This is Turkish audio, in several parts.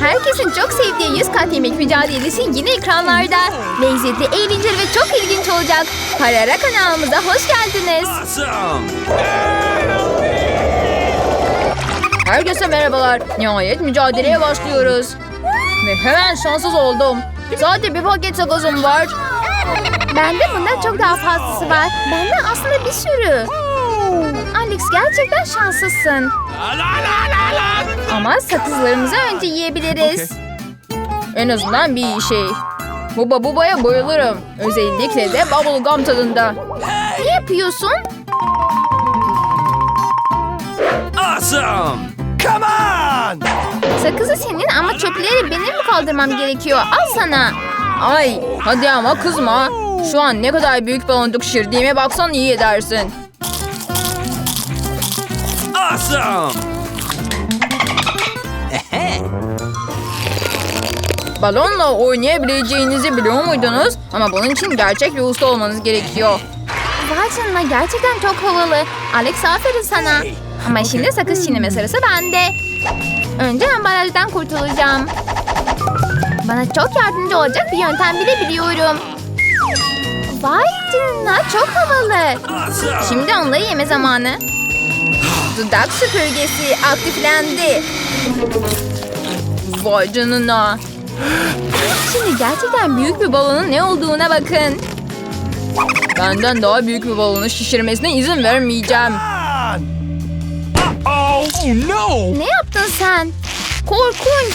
Herkesin çok sevdiği 100 kat yemek mücadelesi yine ekranlarda. Lezzetli, eğlenceli ve çok ilginç olacak. Karara kanalımıza hoş geldiniz. Awesome! Herkese merhabalar. Nihayet mücadeleye başlıyoruz. Ve hemen şanssız oldum. Sadece bir paket sakızım var. Bende bundan çok daha fazlası var. Bende aslında bir sürü. Alex gerçekten şanslısın. Ama sakızlarımızı önce yiyebiliriz. En azından bir şey. Buba bubaya bayılırım. Özellikle de bubblegum tadında. Ne yapıyorsun? Awesome! Come on! Sakızı senin ama çöpleri benim mi kaldırmam gerekiyor? Al sana. Ay hadi ama kızma. Şu an ne kadar büyük baloncuk şişirdiğime baksan iyi edersin. Awesome! Balonla oynayabileceğinizi biliyor muydunuz? Ama bunun için gerçek bir usta olmanız gerekiyor. Vay canına gerçekten çok havalı. Alex aferin sana. Ama şimdi sakız çiğneme sırası bende. Önce ambalajdan kurtulacağım. Bana çok yardımcı olacak bir yöntem bile biliyorum. Vay canına çok havalı. Şimdi onları yeme zamanı. Dudak süpürgesi aktiflendi. Vay canına. Şimdi gerçekten büyük bir balonun ne olduğuna bakın. Benden daha büyük bir balonu şişirmesine izin vermeyeceğim. Ne yaptın sen? Korkunç.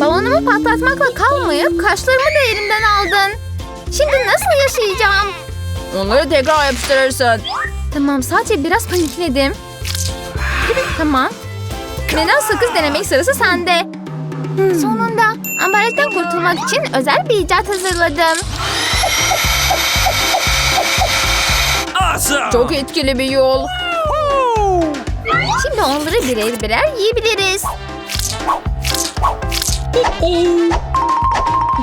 Balonumu patlatmakla kalmayıp kaşlarımı da elimden aldın. Şimdi nasıl yaşayacağım? Onları tekrar yapıştırırsın. Tamam sadece biraz panikledim. Tamam. Neden sakız denemek sırası sende. Sonunda ambalajdan kurtulmak için özel bir icat hazırladım. Awesome! Çok etkili bir yol. Şimdi onları birer birer yiyebiliriz.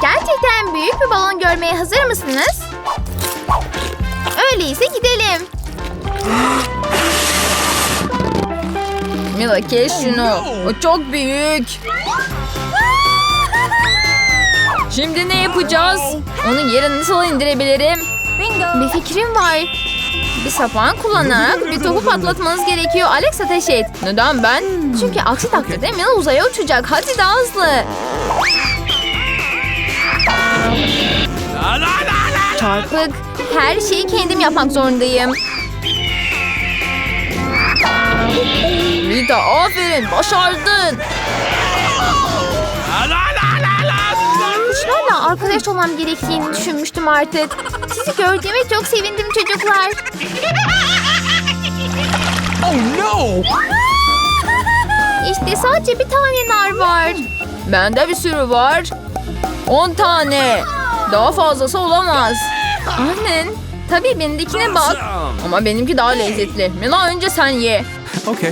Gerçekten büyük bir balon görmeye hazır mısınız? Öyleyse gidelim. Mila kes şunu. O çok büyük. Şimdi ne yapacağız? Onu yere nasıl indirebilirim? Bir fikrim var. Bir sapan kullanarak bir topu patlatmanız gerekiyor. Alex ateş et. Neden ben? Çünkü aksi takdirde Mila uzaya uçacak. Hadi daha hızlı. Çarpık. Her şeyi kendim yapmak zorundayım. Rita aferin başardın. La la la la la! Kuşlarla arkadaş olmam gerektiğini düşünmüştüm artık. Sizi gördüğüme çok sevindim çocuklar. Oh no! İşte sadece bir tane nar var. Bende bir sürü var. On tane. Daha fazlası olamaz. Annen. Tabii benimkine bak. Ama benimki daha lezzetli. Mila önce sen ye. Okay.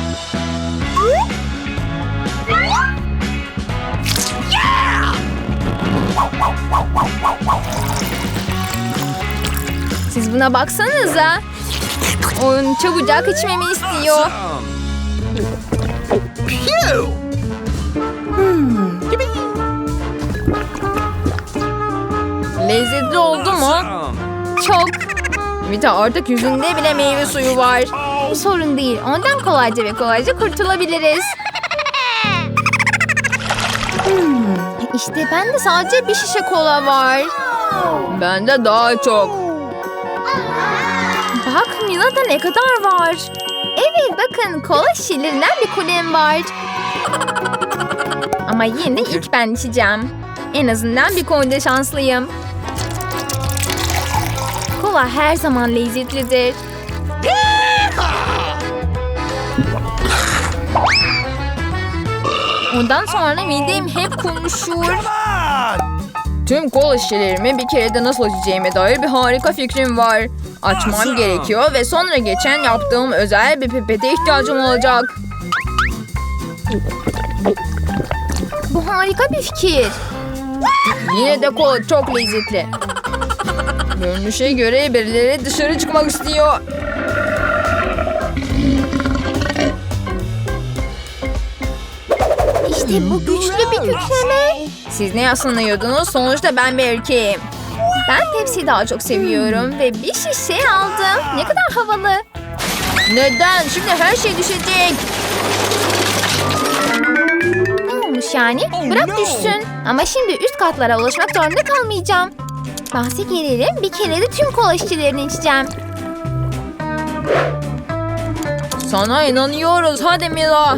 Siz buna baksanıza. Onun çabucak içmemi istiyor. Awesome! Lezzetli oldu mu? Çok. Vita artık yüzünde bile meyve suyu var. Bu sorun değil. Ondan kolayca ve kolayca kurtulabiliriz. İşte bende sadece bir şişe kola var. Bende daha çok. Bak Mila'da ne kadar var. Evet bakın kola şişelerinden bir kulem var. Ama yine ilk ben içeceğim. En azından bir konuda şanslıyım. Kola her zaman lezzetlidir. Ondan sonra midem hep konuşur. Tüm kola şişelerimi bir kerede nasıl açacağıma dair bir harika fikrim var. Açmam gerekiyor ve sonra geçen yaptığım özel bir pipete ihtiyacım olacak. Bu harika bir fikir. Yine de kola çok lezzetli. Görünüşe göre birileri dışarı çıkmak istiyor. İşte bu güçlü bir kükreme. Siz ne sanıyordunuz? Sonuçta ben bir erkeğim. Ben Pepsi'yi daha çok seviyorum ve bir şişe aldım. Ne kadar havalı. Neden? Şimdi her şey düşecek. Ne olmuş yani? Bırak düşsün. Ama şimdi üst katlara ulaşmak zorunda kalmayacağım. Bahse gelelim bir kere de tüm kola şişelerini içeceğim. Sana inanıyoruz. Hadi Mila.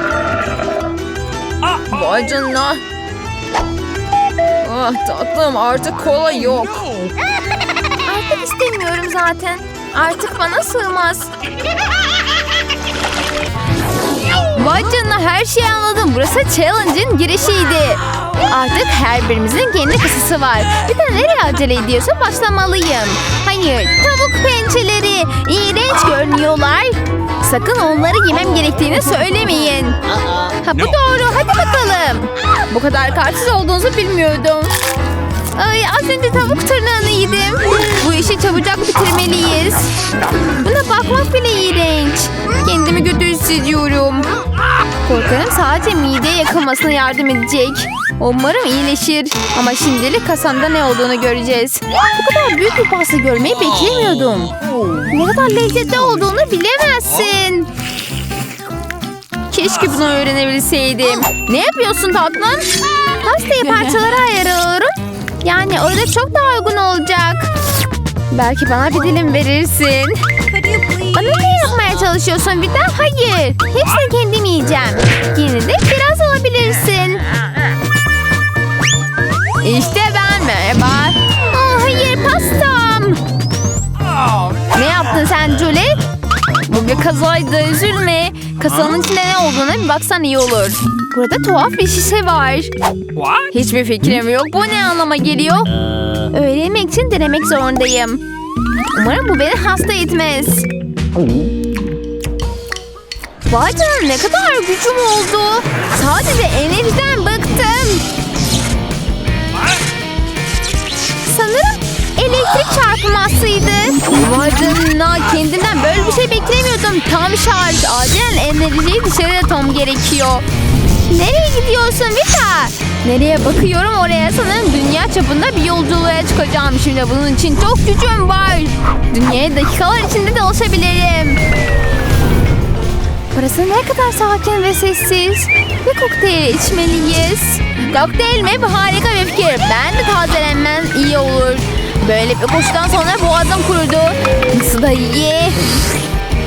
Vay canına. Ah tatlım artık kola yok. Artık istemiyorum zaten. Artık bana sığmaz. Vay canına her şeyi anladım. Burası challenge'ın girişiydi. Artık her birimizin kendi kısası var. Bir de nereye acele ediyorsa başlamalıyım. Hayır, tavuk pençeleri. İğrenç görünüyorlar. Sakın onları yemem gerektiğini söylemeyin. Ha bu doğru. Hadi bakalım. Bu kadar kalpsiz olduğunuzu bilmiyordum. Ay az önce tavuk tırnağını yedim. Bu işi çabucak bitirmeliyiz. Buna bakmak bile iğrenç. Kendimi kötü hissediyorum. Korkarım sadece mide yakılmasına yardım edecek. Umarım iyileşir. Ama şimdilik kasanda ne olduğunu göreceğiz. Bu kadar büyük bir pasta görmeyi beklemiyordum. Ne kadar lezzetli olduğunu bilemezsin. Keşke bunu öğrenebilseydim. Ne yapıyorsun tatlım? Pastayı parçalara ayırıyorum. Yani öyle çok daha uygun olacak. Belki bana bir dilim verirsin. Bana ne yapmaya çalışıyorsun Vida? Hayır. Hepsini kendim yiyeceğim. Yine de biraz alabilirsin. İşte ben merhaba. Aa, hayır pastam. Oh, Ne yaptın sen Julie? Bu bir kazaydı üzülme. Kasanın içinde ne olduğuna bir baksan iyi olur. Burada tuhaf bir şişe var. what? Hiçbir fikrim yok. Bu ne anlama geliyor? Öğrenmek için denemek zorundayım. Umarım bu beni hasta etmez. Vay canına ne kadar gücüm oldu. Sadece enerjiden elektrik çarpmasıydı. Vay canına kendimden böyle bir şey beklemiyordum. Tam şarj. Acilen enerjiyi dışarı atmam gerekiyor. Nereye gidiyorsun Vita? Nereye bakıyorum oraya sanırım dünya çapında bir yolculuğa çıkacağım şimdi. Bunun için çok gücüm var. Dünyaya dakikalar içinde dolaşabilirim. Burası ne kadar sakin ve sessiz. Bir kokteyl içmeliyiz. Kokteyl mi? Bu harika bir fikir. Ben de tazelenmem iyi olur. Böyle bir koşudan sonra boğazım kurudu. Nasıl da iyi.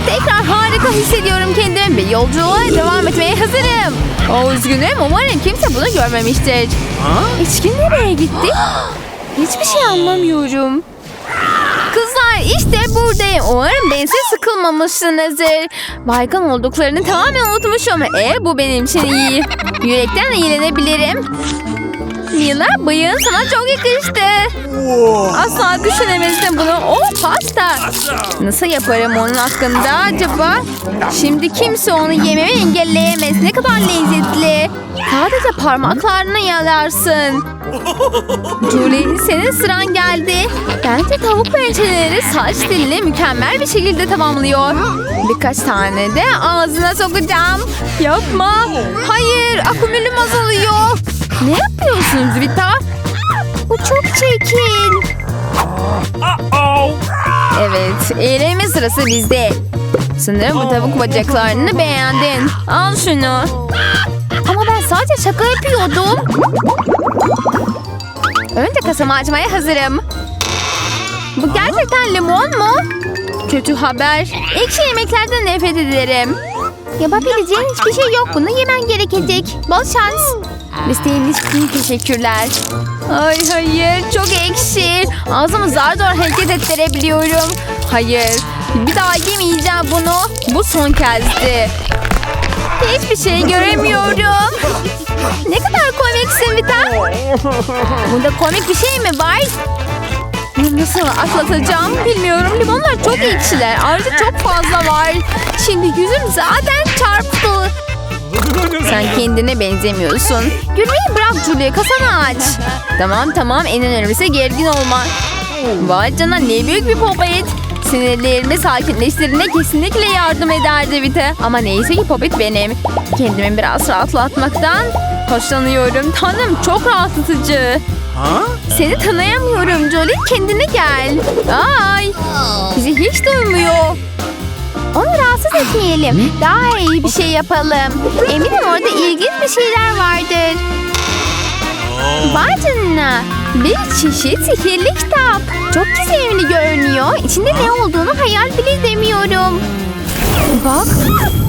Tekrar harika hissediyorum kendimi. Bir yolculuğa devam etmeye hazırım. O üzgünüm. Umarım kimse bunu görmemiştir. İçkin nereye gitti? Hiçbir şey anlamıyorum. Kızlar işte buradayım. Umarım bensiz sıkılmamışsınızdır. Baygın olduklarını tamamen unutmuşum. E bu benim için iyi. Yürekten eğlenebilirim. Mila bıyığın sana çok yakıştı. Asla düşünemezdim bunu. O pasta. Awesome. Nasıl yaparım onun hakkında acaba? Şimdi kimse onu yememi engelleyemez. Ne kadar lezzetli. Sadece parmaklarını yalarsın. Julie senin sıran geldi. Bence tavuk pençeleri saç dilini mükemmel bir şekilde tamamlıyor. Birkaç tane de ağzına sokacağım. Yapma. Hayır akümülüm azalıyor. Ne yapıyorsunuz Vita? Bu çok. Uh-oh. Evet, eğlenme sırası bizde. Sanırım bu tavuk bacaklarını beğendin. Al şunu. Ama ben sadece şaka yapıyordum. Önce kasamı açmaya hazırım. Bu gerçekten limon mu? Kötü haber. Ekşi yemeklerden nefret ederim. Yapabileceğin hiçbir şey yok. Bunu yemen gerekecek. Bol şans. İsteğiniz için teşekkürler. Ay hayır çok ekşi. Ağzımı zar zor hareket ettirebiliyorum. Hayır bir daha yemeyeceğim bunu. Bu son kezdi. Hiçbir şey göremiyorum. Ne kadar komiksin Vita. Bunda komik bir şey mi var? Nasıl atlatacağım bilmiyorum. Limonlar çok ekşiler. Ayrıca çok fazla var. Şimdi yüzüm zaten çarptı. Sen kendine benzemiyorsun. Gülmeyi bırak Julie kasanı aç. Tamam tamam en önemlisi gergin olma. Vay canına ne büyük bir popet. Sinirlerimi sakinleştirine kesinlikle yardım ederdi Vite. Ama neyse ki popet benim. Kendimi biraz rahatlatmaktan hoşlanıyorum. Tanrım çok rahatlatıcı. Huh? Seni tanıyamıyorum Jolie. Kendine gel. Ay. Bizi hiç duymuyor. Onu rahatsız etmeyelim. Daha iyi bir şey yapalım. Eminim orada ilginç bir şeyler vardır. Canına. Bir çeşit sihirli kitap. Çok gizemli görünüyor. İçinde ne olduğunu hayal bile edemiyorum. Bak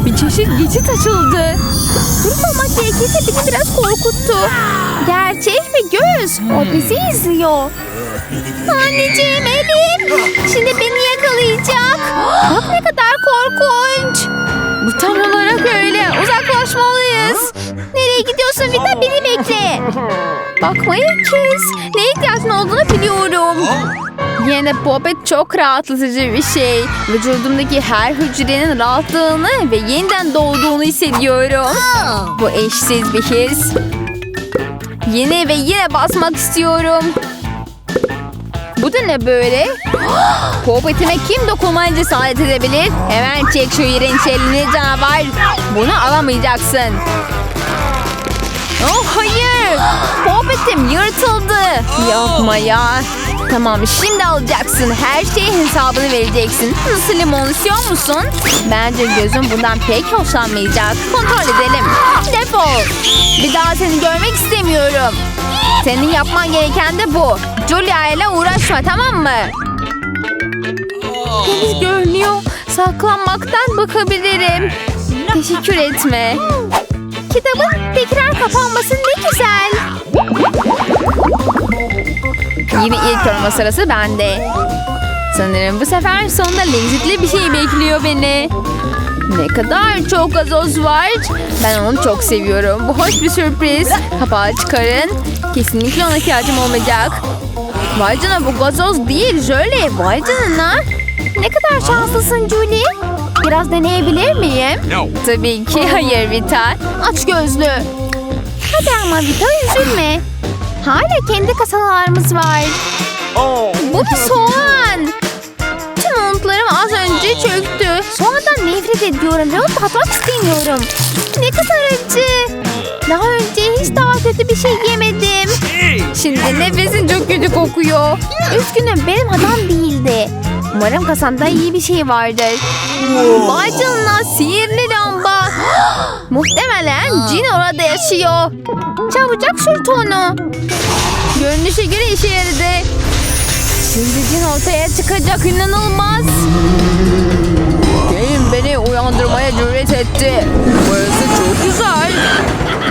bir çeşit geçit açıldı. Dürüst olmak gerekirse beni biraz korkuttu. Gerçek bir göz. O bizi izliyor. Anneciğim elim. Şimdi beni yakalayacak. Bak ne kadar korkunç. Bu tam olarak öyle. Uzaklaşmalıyız. Nereye gidiyorsun Vita? Beni bekle. Bakmayı kes. Ne ihtiyacın olduğunu biliyorum. Yine Poppet çok rahatlatıcı bir şey. Vücudumdaki her hücrenin rahatlığını ve yeniden doğduğunu hissediyorum. Bu eşsiz bir his. Yine ve yine basmak istiyorum. Bu da ne böyle? Popetime kim dokunmaya cesaret edebilir? Hemen çek şu iğrenç elini canavar. Bunu alamayacaksın. Oh hayır. Popetim yırtıldı. Yapma ya. Tamam şimdi alacaksın. Her şeyin hesabını vereceksin. Nasıl limon istiyor musun? Bence gözüm bundan pek hoşlanmayacak. Kontrol edelim. Defol. Bir daha seni görmek istemiyorum. Senin yapman gereken de bu. Julia ile uğraşma tamam mı? Deniz görünüyor. Saklanmaktan bakabilirim. Teşekkür etme. Kitabın tekrar kapanması ne güzel. Yine ilk arama sırası bende. Sanırım bu sefer sonunda lezzetli bir şey bekliyor beni. Ne kadar çok gazoz var. Ben onu çok seviyorum. Bu hoş bir sürpriz. Kapağı çıkarın. Kesinlikle ona ihtiyacım olmayacak. Vay canına bu gazoz değil Jöle. Vay canına. Ne kadar şanslısın Julie. Biraz deneyebilir miyim? No. Tabii ki hayır Vita. Aç gözlü. Hadi ama Vita üzülme. Hala kendi kasalarımız var. Oh. Bu bir soğan. Tüm umutlarım az önce çöktü. Soğandan nefret ediyorum ve onu tatmak istemiyorum. Ne kadar acı. bir şey yemedim. Şimdi nefesin çok kötü kokuyor. Üzgünüm benim hatam değildi. Umarım kasanda iyi bir şey vardır. Vay canına sihirli lamba. Muhtemelen cin orada yaşıyor. Çabucak sürt onu. Görünüşe göre işe yaradı. Şimdi cin ortaya çıkacak inanılmaz. Gelin beni uyandırmaya cüret etti. Burası çok güzel.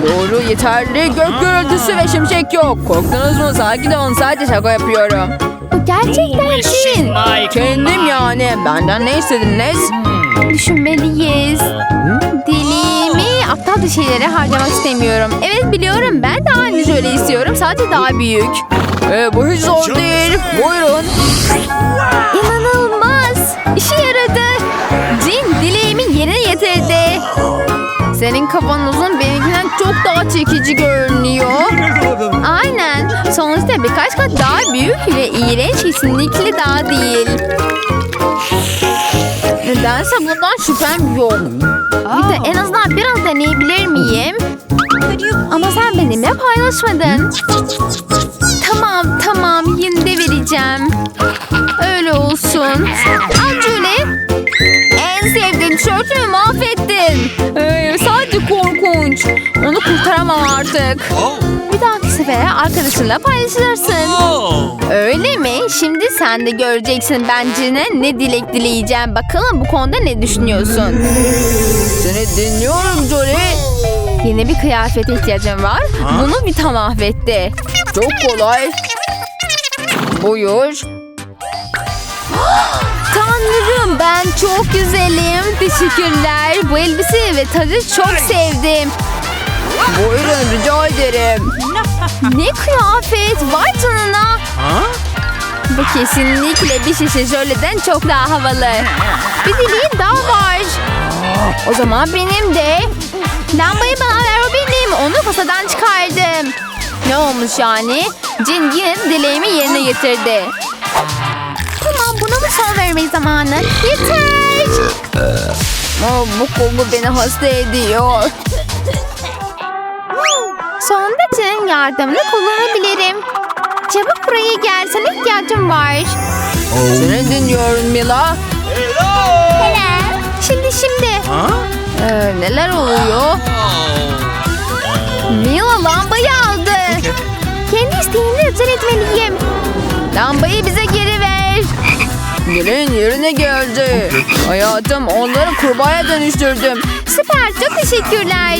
Doğru yeterli gök gürültüsü ve şimşek yok. Korktunuz mu? Sakin olun sadece şaka yapıyorum. Bu gerçekten cin. Kendim yani. Benden ne istediniz? Düşünmeliyiz. Dilimi aptalca şeylere harcamak istemiyorum. Evet biliyorum ben de aynı şöyle istiyorum. Sadece daha büyük. Ee, bu hiç zor değil. Buyurun. İnanılmaz. İşe yaradı. Cin dileğimi yerine getirdi. Senin kafan uzun benimkinden çok daha çekici görünüyor. Aynen. Sonuçta birkaç kat daha büyük ve iğrenç kesinlikle daha değil. Nedense bundan şüphem yok. Bir de en azından biraz deneyebilir miyim? Ama sen benimle paylaşmadın. Tamam tamam yine de vereceğim. Öyle olsun. Al Julie. En sevdiğim tişörtümü mahvettin. Ee, sadece korkunç. Artık. Bir dahaki sefere arkadaşınla paylaşırsın. Öyle mi? Şimdi sen de göreceksin bence ne, dilek dileyeceğim. Bakalım bu konuda ne düşünüyorsun? Seni dinliyorum Jolie. Yeni bir kıyafete ihtiyacım var. Bunu Vita mahvetti. Çok kolay. Buyur. Tanrım ben çok güzelim. Teşekkürler. Bu elbise ve tacı çok sevdim. Buyurun rica ederim. ne kıyafet vay canına. Bu kesinlikle bir şişe jöleden çok daha havalı. Bir dileğim daha var. O zaman benim de. Lambayı bana ver o benim. Onu kasadan çıkardım. Ne olmuş yani? Cin yine dileğimi yerine getirdi. Tamam buna mı son verme zamanı? Yeter. Oh, bu koku beni hasta ediyor. Sonunda Cin'in yardımını kullanabilirim. Çabuk buraya gel. Sana ihtiyacım var. Seni dinliyorum Mila. Hello. Şimdi şimdi. Ee, neler oluyor? Mila lambayı aldı. Kendi isteğimle özel etmeliyim. Lambayı bize geri ver. Gelin yerine geldi. Hayatım onları kurbağaya dönüştürdüm. Süper çok teşekkürler.